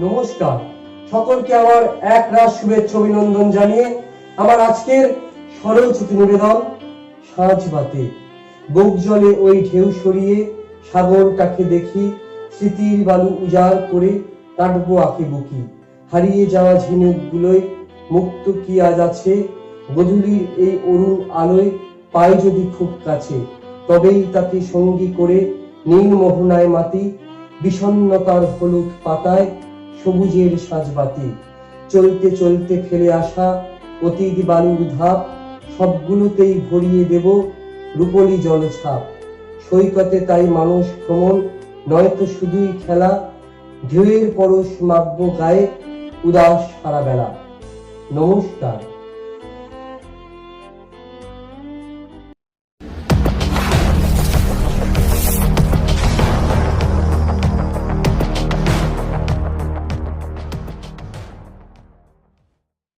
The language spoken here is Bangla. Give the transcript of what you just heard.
নমস্কার। সকলকে আমার এক রাত শুভেচ্ছা অভিনন্দন জানিয়ে আমার আজকের সরল সরলচিত নিবেদন সাঁঝ বাতে বুক জলে ওই ঢেউ সরিয়ে সাগরটাকে দেখি, স্মৃতির বালু উজাড় করে কাটবো আঁকে বুকি। হারিয়ে যাওয়া ঝিনুকগুলোয় মুক্ত কি আজ আছে? গধূলির এই অরুণ আলোয় পাই যদি খুব কাছে, তবেই তাকে সঙ্গী করে নীল মোহনায় মাতি, বিষণ্ণতার হলুদ পাতায় সবুজের সাজবাতি। চলতে চলতে ফেলে আসা অতীত বালুর ধাপ, সবগুলোতেই ভরিয়ে দেব রূপলি জলছাপ। সৈকতে তাই মানুষ ভ্রমণ, নয়তো শুধুই খেলা, ঢেউয়ের পরশ মাখবো গায়ে উদাস সারা বেলা নমস্কার।